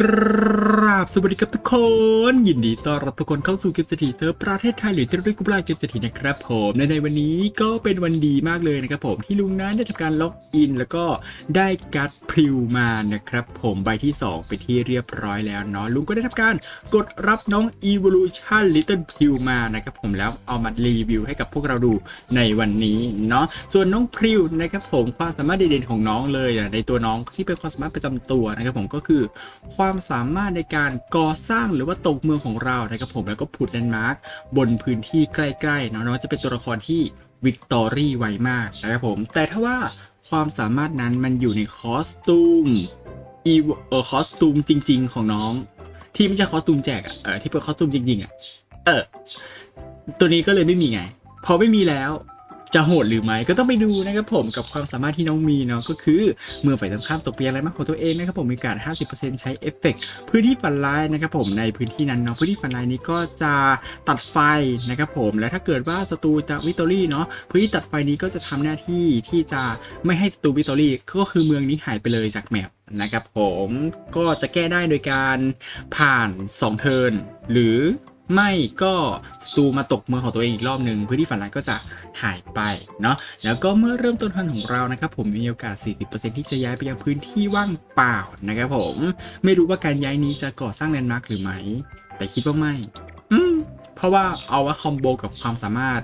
ก ราบสวัสดีครับทุกคน ยินดีต้อนรับทุกคนเข้าสู่เกมเศรษฐีเธอประเทศไทยหรือที่เรียกกุบลาเกมเศรษฐีนะครับผมในในวันนี้ก็เป็นวันดีมากเลยนะครับผมที่ลุงนั้นได้ทำการล็อกอิน แล้วก็ได้การ์ดพริวมานะครับผมใบที่ 2 ไปที่เรียบร้อยแล้วเนาะลุงก็ได้ทำการกดรับน้อง Evolution Little p r i w มานะครับผมแล้วเอามารีวิวให้กับพวกเราดูในวันนี้เนาะส่วนน้องพริวนะครับผมความสามารถเด่นๆของน้องเลยอะในตัวน้องที่เป็นความสามารถประจำตัวนะครับผมก็คือความสามารถในการก่อสร้างหรือว่าตกเมืองของเรานะครับผมแล้วก็ผุดแลนด์มาร์คบนพื้นที่ใกล้ๆเนาะน้องจะเป็นตัวละครที่วิกตอรี่ไวมากนะครับผมแต่ถ้าว่าความสามารถนั้นมันอยู่ในคอสตูมอีเออคอสตูมจริง ๆ ของน้อง ที่ไม่ใช่คอสตูมแจกอะเออที่เป็นคอสตูมจริงๆอะเออตัวนี้ก็เลยไม่มีไงพอไม่มีแล้ว จะโหดหรือไม่ก็ต้องไปดูนะครับผมกับความสามารถที่น้องมีเนาะก็คือเมื่อฝ่ายตรงข้ามตกเปียอะไรมากของตัวเองนะครับผมมีการ 50%ใช้เอฟเฟกต์พื้นที่ฝันร้ายนะครับผมในพื้นที่นั้นเนาะพื้นที่ฝันร้ายนี้ก็จะตัดไฟนะครับผมและถ้าเกิดว่าศัตรูจะวิตตอรี่เนาะพื้นที่ตัดไฟนี้ก็จะทำหน้าที่ที่จะไม่ให้ศัตรูวิตตอรี่ก็คือเมืองนี้หายไปเลยจากแมปนะครับผมก็จะแก้ได้โดยการผ่าน 2 เทิร์นหรือ ไม่ก็ตูมาตกมือของตัวเองอีกรอบหนึ่งพื้นที่ฝันร้ายก็จะหายไปเนาะแล้วก็เมื่อเริ่มต้นทันของเรานะครับ ผมมีโอกาส 40%ที่จะย้ายไปยังพื้นที่ว่างเปล่านะครับผมไม่รู้ว่าการย้ายนี้จะก่อสร้างแลนด์มาร์คหรือไม่แต่คิดว่าไม่อืมเพราะว่าเอาว่าคอมโบกับความสามารถ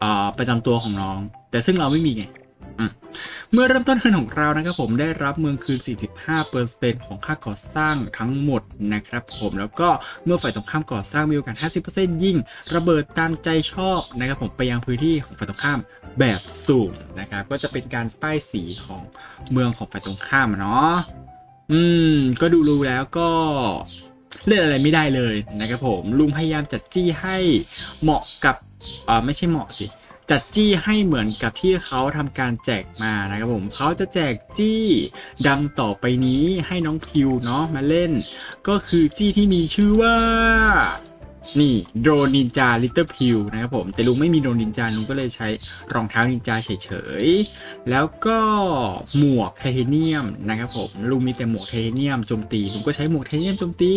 เอ่อประจำตัวของน้อง แต่ซึ่งเราไม่มีไง เมื่อเริ่มต้นเทิร์นของเรานะครับผมได้รับเมืองคืน 45%ของค่าก่อสร้างทั้งหมดนะครับผมแล้วก็เมื่อฝ่ายตรงข้ามก่อสร้างมีโอกาส 50%ยิ่ง ระเบิดตามใจชอบนะครับผมไปยังพื้นที่ของฝ่ายตรงข้ามแบบสุ่มนะครับก็จะเป็นการป้ายสีของเมืองของฝ่ายตรงข้ามเนาะอืม ก็ดูรู้แล้วก็เล่นอะไรไม่ได้เลยนะครับผมลุงพยายามจัดจี้ให้เหมาะกับอ่าไม่ใช่เหมาะสิ จัดจี้ให้เหมือนกับที่เขาทำการแจกมานะครับผมเขาจะแจกจี้ดังต่อไปนี้ให้น้องพิวเนาะมาเล่น ก็คือจี้ที่มีชื่อว่า นี่โดรนนินจาลิตเติ้ลพิวนะครับผม แต่ลุงไม่มีโดรนนินจาลุงก็เลยใช้รองเท้านินจาเฉยๆ แล้วก็หมวกไทเทเนียมนะครับผมลุงมีแต่หมวกไทเทเนียมโจมตีผมก็ใช้หมวกไทเทเนียมโจมตี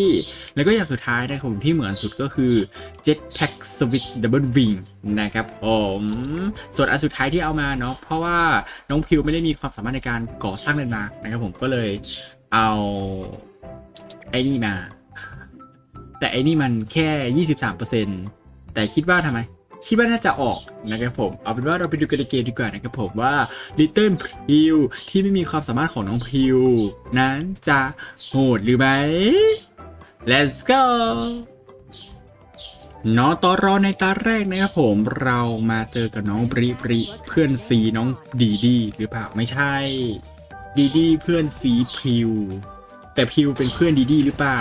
แล้วก็อย่างสุดท้ายนะครับผมที่เหมือนสุดก็คือ Jetpack Switch Double Wing นะครับผมส่วนอันสุดท้ายที่เอามาเนาะเพราะว่าน้องพิวไม่ได้มีความสามารถในการก่อสร้างแลนมาร์กนะครับผมก็เลยเอาไอ้นี่มา แต่ไอ้นี่มันแค่ 23%แต่คิดว่าทำไม คิดว่าน่าจะออกนะครับผม เอาเป็นว่าเราไปดูกันในเกมดีกว่านะครับผมว่า Little p r i w ที่ไม่มีความสามารถของน้องพิวนั้นจะโหดหรือไม่ Let's go เนาะตอนรอในตาแรกนะครับผมเรามาเจอกับน้องบริบริเพื่อนซีน้องดีดีหรือเปล่าไม่ใช่ ดีดีเพื่อนซีพิว แต่พิวเป็นเพื่อนดีดีหรือเปล่า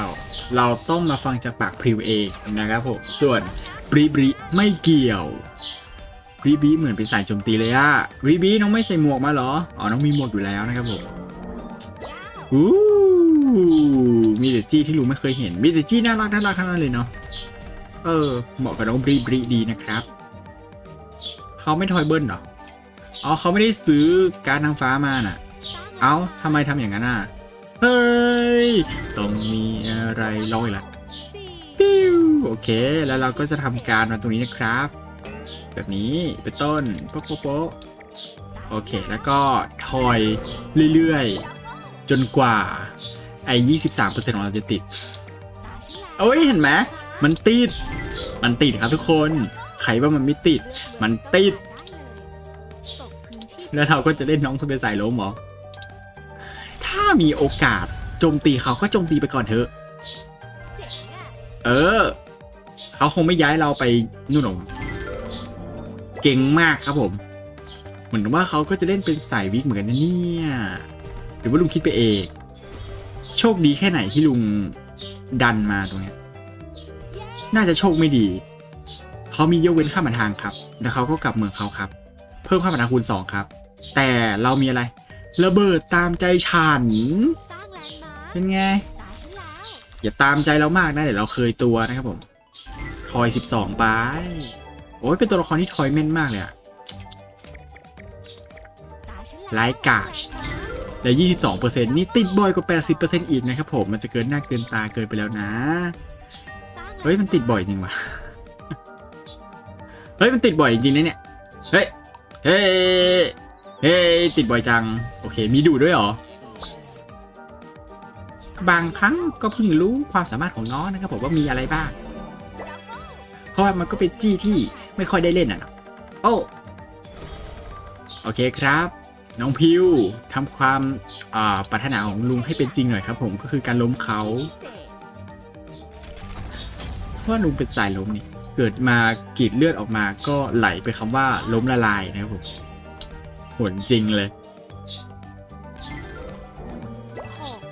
เราต้องมาฟังจากปากพิวเองนะครับผม ส่วนบริบริไม่เกี่ยวบริบริเหมือนเป็นสายโจมตีเลยอะบริบริน้องไม่ใส่หมวกมาเหรอ อ๋อ น้องมีหมวกอยู่แล้วนะครับผมอู้มีแต่จี้ที่ลุงไม่เคยเห็น มีแต่จี้น่ารักน่ารักทั้งนั้นเลยเนาะ เออ เหมาะกับน้องบริบริดีนะครับ เขาไม่ทอยเบิ้ลเหรอ อ๋อ เขาไม่ได้ซื้อการทางฟ้ามาน่ะ เอ้าทำไมทำอย่างนั้นอะ เฮ้ย ต้องมีอะไรลอยละปิ้วโอเค แล้วเราก็จะทำการมาตรงนี้นะครับ แบบนี้เป็นต้นโป๊ะโป๊ะโป๊ะโอเค แล้วก็ทอยเรื่อยๆ จนกว่าไอ้ยี่สิบสามเปอร์เซ็นต์ของเราจะติดโอ้ยเห็นไหมมันติด มันติดครับทุกคนใครว่ามันไม่ติด มันติด แล้วเราก็จะเล่นน้องสเปซสายล้มหรอ ถ้ามีโอกาส โจมตีเขาก็โจมตีไปก่อนเถอะ เออ เขาคงไม่ย้ายเราไปนู่นหรอกเก่งมากครับผม เหมือนว่าเขาก็จะเล่นเป็นสายวิกเหมือนกันนะเนี่ย หรือว่าลุงคิดไปเอง โชคดีแค่ไหนที่ลุงดันมาตรงนี้ น่าจะโชคไม่ดี เขามียกเว้นค่ามาทางครับ แล้วเขาก็กลับเมืองเขาครับ เพิ่มค่ามาทางคูณสองครับ แต่เรามีอะไร ระเบิดตามใจฉัน เป็นไง อย่าตามใจเรามากนะ เดี๋ยวเราเคยตัวนะครับผม ทอย12ไป โอ้ยเป็นตัวละครที่ทอยแม่นมากเลยอะไลกาชและ22%นี่ติดบ่อยกว่า 80%อีกนะครับผม มันจะเกินหน้าเกินตาเกินไปแล้วนะ เฮ้ย มันติดบ่อยจริงวะเฮ้ย มันติดบ่อยจริงนะเนี่ย เฮ้ย เฮ้ย เฮ้ย ติดบ่อยจัง โอเค มีดูด้วยเหรอ บางครั้งก็เพิ่งรู้ความสามารถของน้องนะครับผมว่ามีอะไรบ้าง เพราะมันก็เป็นจี้ที่ไม่ค่อยได้เล่นอะนะโอ้โอเคครับ น้องพิวทำความปรารถนาของลุงให้เป็นจริงหน่อยครับ ผมก็คือการล้มเขาเพราะว่าลุงเป็นสายล้มนี่เกิดมากรีดเลือดออกมาก็ไหลไปคำว่าล้มละลายนะครับผมโหดจริงเลย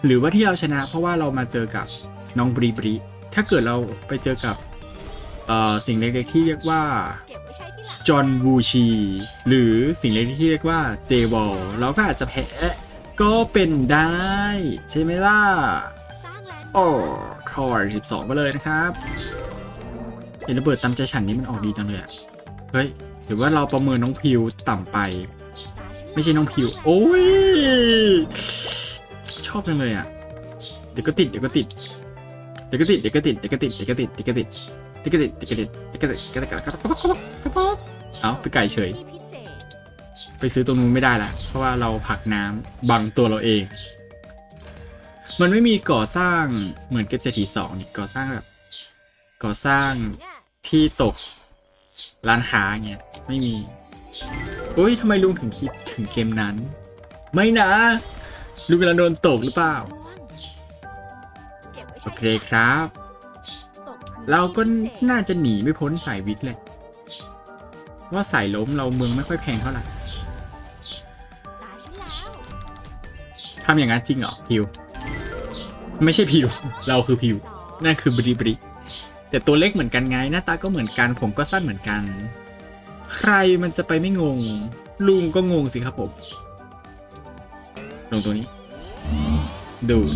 หรือว่าที่เราชนะเพราะว่าเรามาเจอกับน้องบรีบรีถ้าเกิดเราไปเจอกับสิ่งเล็กๆที่เรียกว่าจอห์นวูชีหรือสิ่งเล็กๆที่เรียกว่าเจวอลเราก็อาจจะแพ้ก็เป็นได้ ใช่ไหมล่ะสร้างแลนด์โอ้ทอร์12ไปเลยนะครับเห็นระเบิดตามใจฉันนี้มันออกดีจังเลยอะเฮ้ยหรือว่าเราประเมินน้องพิวต่ำไป ไม่ใช่น้องพิว โอ้ย ชอบจังเลยอะ เดี๋ยวก็ติด เดี๋ยวก็ติด เดี๋ยวก็ติด เดี๋ยวก็ติด เดี๋ยวก็ติด เดี๋ยวก็ติด เดี๋ยวก็ติด เดี๋ยวก็ติด เดี๋ยวก็ติด เดี๋ยวก็ติดเดี๋ยวก็ติดเดี๋ยวก็ติดเอาไปไก่เฉยที่พิเศษไปซื้อตรงนู้นไม่ได้ละ เพราะว่าเราผักน้ำบังตัวเราเอง มันไม่มีก่อสร้างเหมือนเกมเศรษฐีสองนี่ก่อสร้างแบบ ก่อสร้างที่ตกร้านค้าเงี้ยไม่มี อุ้ยทำไมลุงถึงคิดถึงเกมนั้น ไม่นะ ลุงกำลังโดนตกหรือเปล่า โอเคครับ เราก็น่าจะหนีไม่พ้นสายวิทย์แหละ ว่าสายล้มเราเมืองไม่ค่อยแพงเท่าไหร่ทำอย่างนั้นจริงเหรอพิว ไม่ใช่พิว เราคือพิว นั่นคือบริบริแต่ตัวเล็กเหมือนกันไง หน้าตาก็เหมือนกันผมก็สั้นเหมือนกัน ใครมันจะไปไม่งง ลุงก็งงสิครับผม ลงตรงนี้ ดูด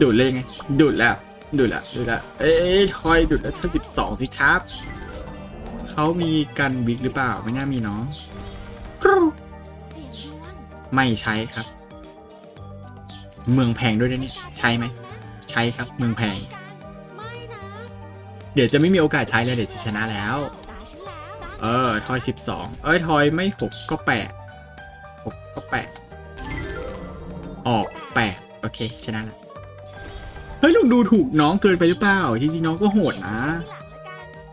ดูดเลยยังไง ดูดแล้วดูดแล้วดูดแล้วเอ้ยทอยดูดแล้วท่าสิบสองสิครับ เขามีกันวิกหรือเปล่า ไม่น่ามีเนาะไม่ใช้ครับ เมืองแพงด้วยนะเนี่ยใช้ไหม ใช้ครับ เมืองแพง เดี๋ยวจะไม่มีโอกาสใช้แล้วเดี๋ยวจะชนะแล้วตาฉันแล้ว เออ ทอยสิบสอง เอ้ย ทอยไม่หกก็แปดหกก็แปด ออกแปดโอเค ชนะละเฮ้ยลุงดูถูกน้องเกินไปหรือเปล่า จริงๆน้องก็โหดนะ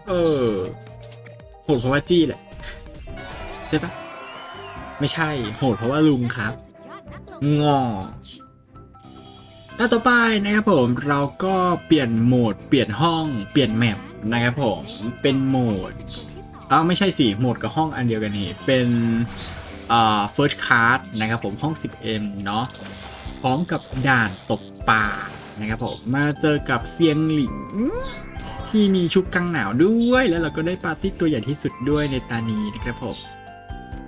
เออ โหดเพราะว่าจี้แหละ ใช่ปะไม่ใช่ โหดเพราะว่าลุงครับสุดยอดนักลงอต่อไปนะครับผมเราก็เปลี่ยนโหมด เปลี่ยนห้อง เปลี่ยนแมปนะครับผม เป็นโหมดอ้าวไม่ใช่สิโหมดกับห้องอันเดียวกันนี่เป็น อ่า first class นะครับผมห้อง 10M เนาะพร้อมกับด่านตกปลานะครับผมมาเจอกับเซียงหลิงที่มีชุดกังหนาวด้วย แล้วเราก็ได้ปาร์ตี้ตัวใหญ่ที่สุดด้วยในตานีนะครับผม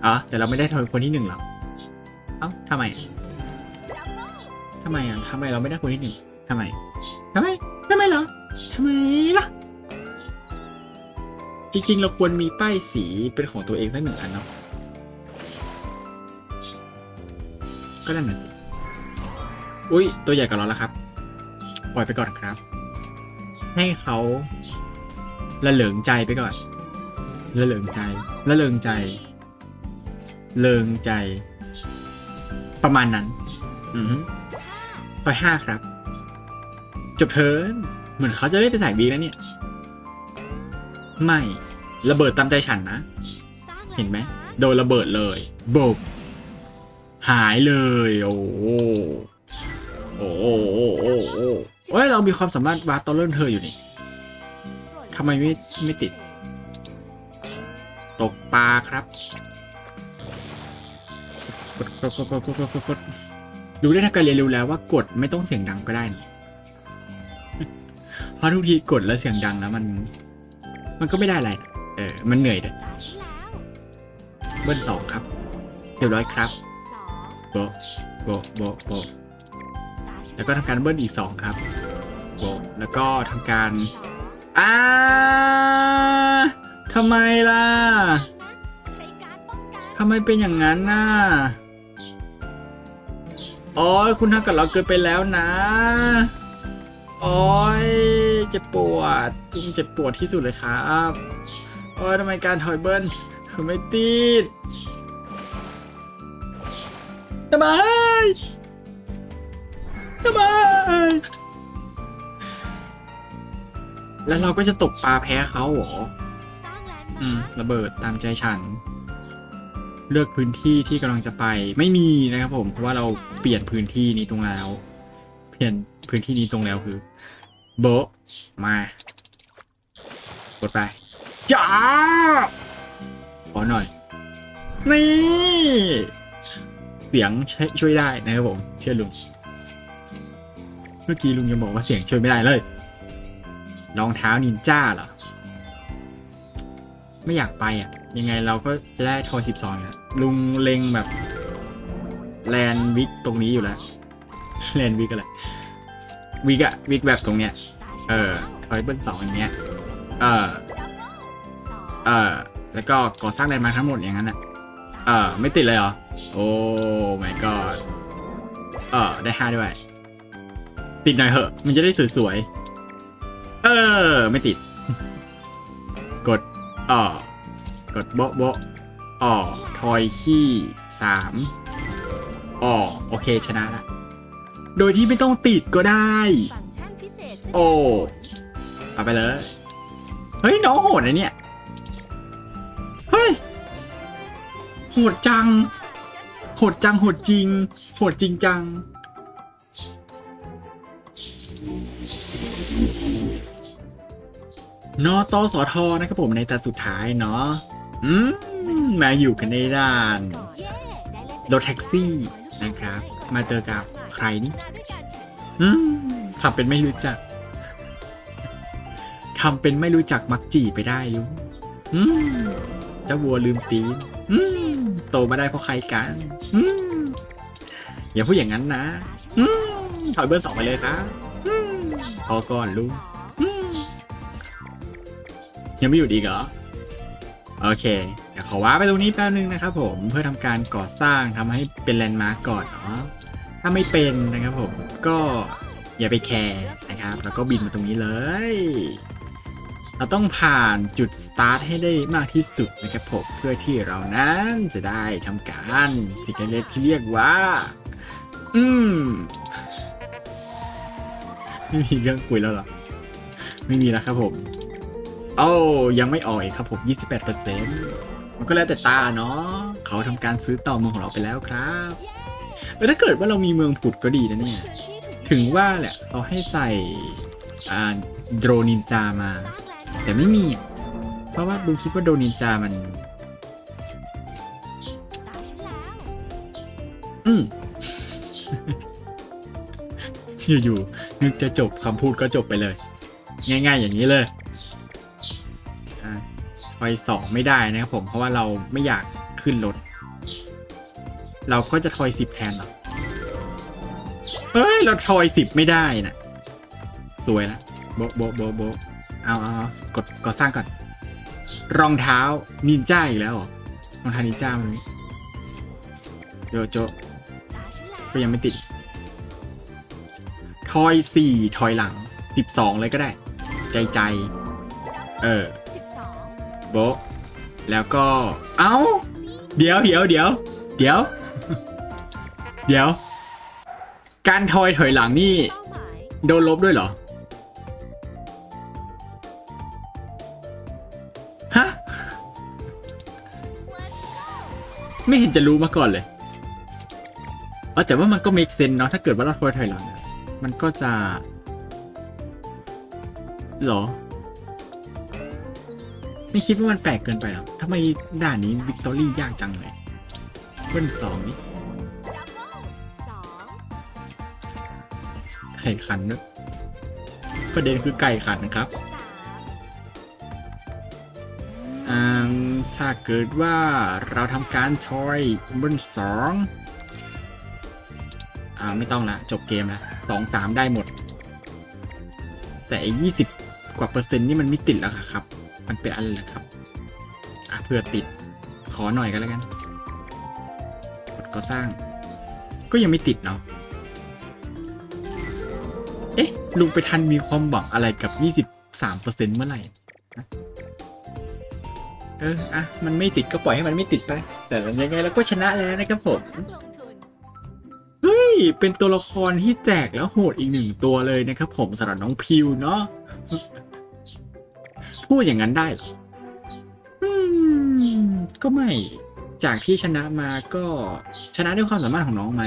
อ๋อแต่เราไม่ได้ทอยคนที่หนึ่งหรอกเอ้าทำไมทำไมอะทำไมเราไม่ได้คนที่หนึ่งทำไมทำไมทำไมเหรอทำไมล่ะ จริงๆ เราควรมีป้ายสีเป็นของตัวเองสักหนึ่งอันเนาะ ก็นั่นน่ะอุ้ยตัวใหญ่กว่าเราแล้วครับ ปล่อยไปก่อนครับ ให้เขาละเหลิงใจไปก่อนละเหลิงใจละเริงใจเริงใจ ประมาณนั้น อือฮึร้อยห้าครับ จบเทิร์นเหมือนเขาจะได้ไปสายบีแล้วเนี่ย ไม่ ระเบิดตามใจฉันนะ เห็นไหม โดนระเบิดเลยบก หายเลย โอ้โหโอ้โหโอ้โหโอ้โหเรามีความสามารถวาร์ตอลเริ่มเธออยู่นี่ทำไมไม่ไม่ติด ตกปลาครับกดกดกดกดกดกดรู้ได้ถ้าการเรียนรู้แล้วว่ากดไม่ต้องเสียงดังก็ได้ เพราะทุกทีกดแล้วเสียงดังแล้วมัน มันก็ไม่ได้อะไร เออ มันเหนื่อยเด้อเบิ้ลสองครับเดี๋ยวร้อยครับ โบโบโบโบแล้วก็ทำการเบิ้ลอีกสองครับโบแล้วก็ทำการอ้าทำไมล่ะทำไมเป็นอย่างนั้นน่ะโอ้ยคุณทำกับเราเกินไปแล้วนะโอ้ยเจ็บปวดลุงเจ็บปวดที่สุดเลยครับโอ้ยทำไมการถอยเบิ้ลถึงไม่ติด ทำไมทำไมแล้วเราก็จะตกปลาแพ้เขาเหรอ อืม ระเบิดตามใจฉัน เลือกพื้นที่ที่กำลังจะไป ไม่มีนะครับผม เพราะว่าเราเปลี่ยนพื้นที่นี้ตรงแล้ว เปลี่ยนพื้นที่นี้ตรงแล้วคือ โบมากดไปจ้าขอหน่อย นี่ เสียงช,ช่วยได้นะครับผม เชื่อลุง เมื่อกี้ลุงยังบอกว่าเสียงช่วยไม่ได้เลย รองเท้านินจาเหรอ ไม่อยากไปอะ ยังไงเราก็จะได้ทอยสิบสองอะลุงเล็งแบบ แลนวิกตรงนี้อยู่แล้ว แลนวิกอะไร วิกอะวิกแบบตรงเนี้ย เออทอยเบิ้ลสองอย่างเงี้ย เออ เออ แล้วก็ก่อสร้างแลนด์มาทั้งหมดอย่างนั้นอะ เออไม่ติดเลยเหรอ โอ้ my god เออได้ห้าด้วย ติดหน่อยเหอะ มันจะได้สวยๆ เออ ไม่ติด กดอ่อกดโบะโบะอ่อทอยขี้สามอ่อโอเคชนะละโดยที่ไม่ต้องติดก็ได้ฟังก์ชันพิเศษซึ่งโอ้ เอาไปเลย เฮ้ย น้องโหดนะเนี่ย โหดจัง โหดจัง โหดจริง โหดจริงจัง นอตอสอทอนะครับผมในตาสุดท้ายเนาะ อืม มาอยู่กันในด้านรถแท็กซี่นะครับ มาเจอกับใครนี่ อืมทำเป็นไม่รู้จัก ทำเป็นไม่รู้จักมักจีไปได้ลุงอืมเจ้าวัวลืมตีนอืม โตมาได้เพราะใครกันอืมอย่าพูดอย่างนั้นนะอืมถอยเบอร์สองไปเลยครับอืมพอก่อนลุงอืมยังไม่หยุดอีกเหรอโอเค เดี๋ยวขอว้าไปตรงนี้แป๊บนึงนะครับผมเพื่อทำการก่อสร้างทำให้เป็นแลนด์มาร์กก่อนเนาะถ้าไม่เป็นนะครับผมก็อย่าไปแคร์นะครับ แล้วก็บินมาตรงนี้เลย เราต้องผ่านจุดสตาร์ทให้ได้มากที่สุดนะครับผมเพื่อที่เรานั้นจะได้ทำการสิ่งเล็กที่เรียกว่า อืมไม่มีเรื่องคุยแล้วหรอ ไม่มีแล้วครับผม โอ้ยังไม่ออกอีกครับผม 28%มันก็แล้วแต่ตาเนาะเขาทำการซื้อต่อเมืองของเราไปแล้วครับเออถ้าเกิดว่าเรามีเมืองผุดก็ดีนะเนี่ย ถึงว่าแหละเขาให้ใส่อ่าโดรนินจามา แต่ไม่มีเพราะว่าดูคิดว่าโดรนินจามัน อืมอยู่ๆนึกจะจบคำพูดก็จบไปเลย ง่าย ๆ อย่างนี้เลยอ่าไปสองไม่ได้นะครับผมเพราะว่าเราไม่อยากขึ้นรถ เราก็จะทอยสิบแทนหรอเฮ้ย เราทอยสิบไม่ได้น่ะสวยละโบะโบะโบะโบะ เอาเอาเอากดกดสร้างก่อน รองเท้านินจาอีกแล้วเหรอรองเท้านินจามันนี้โยโจะตาฉันแล้วก็ยังไม่ติด ทอยสี่ทอยหลังสิบสองเลยก็ได้ ใจใจ เออสิบสองโบะแล้วก็ เอ้า เดี๋ยวเดี๋ยวเดี๋ยวเดี๋ยว เดี๋ยว การทอยถอยหลังนี่เป้าหมายโดนลบด้วยเหรอ ไม่เห็นจะรู้มาก่อนเลยเออแต่ว่ามันก็ make sense เนาะถ้าเกิดว่าเราทอยถอยหลังมันก็จะหรอ ไม่คิดว่ามันแปลกเกินไปหรอทำไมด่านนี้วิกตอรี่ยากจังเลยเบิ้ลสองนี่ไข่ขันเนอะประเด็นคือไก่ขันนะครับ ถ้าเกิดว่าเราทำการชอยบนสองอ่าไม่ต้องละจบเกมละสองสามได้หมด แต่ยี่สิบกว่าเปอร์เซ็นต์นี่มันไม่ติดแล้วครับ มันเป็นอะไรล่ะครับอะเพื่อติดขอหน่อยกันแล้วกัน กดก่อสร้าง ก็ยังไม่ติดเนาะเอ๊ะลุงไปทันมีความหวังอะไรกับ 23%เมื่อไหร่ เอออะมันไม่ติดก็ปล่อยให้มันไม่ติดไป แต่ยังไงเราก็ชนะแล้วนะครับผมเฮ้ยเป็นตัวละครที่แจกแล้วโหดอีกหนึ่งตัวเลยนะครับผมสำหรับน้องพิวเนาะพูดอย่างนั้นได้เหรอก็ไม่จากที่ชนะมาก็ชนะด้วยความสามารถของน้องไหม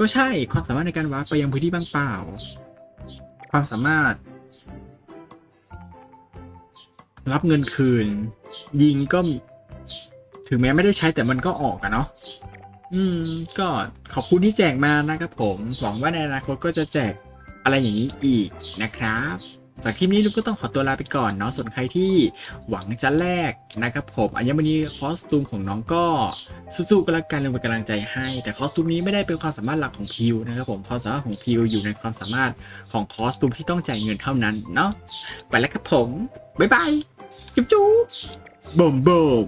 ก็ใช่ความสามารถในการวาร์ปไปยังพื้นที่บ้างเปล่า ความสามารถ รับเงินคืน ยิงก็ ถึงแม้ไม่ได้ใช้แต่มันก็ออกอะเนาะอืม ก็ขอบคุณที่แจกมานะครับผม หวังว่าในอนาคตก็จะแจกอะไรอย่างนี้อีกนะครับ จากคลิปนี้ลุงก็ต้องขอตัวลาไปก่อนเนาะส่วนใครที่หวังจะแลกนะครับผมอัญมณีคอสตูมของน้องก็สู้ๆกันละกันลุงเป็นกำลังใจให้ แต่คอสตูมนี้ไม่ได้เป็นความสามารถหลักของพิวนะครับผมความสามารถของพิวอยู่ในความสามารถของคอสตูมที่ต้องจ่ายเงินเท่านั้นเนาะไปแล้วครับผมบ๊ายบายจุ๊บจุ๊บบ่มบ่ม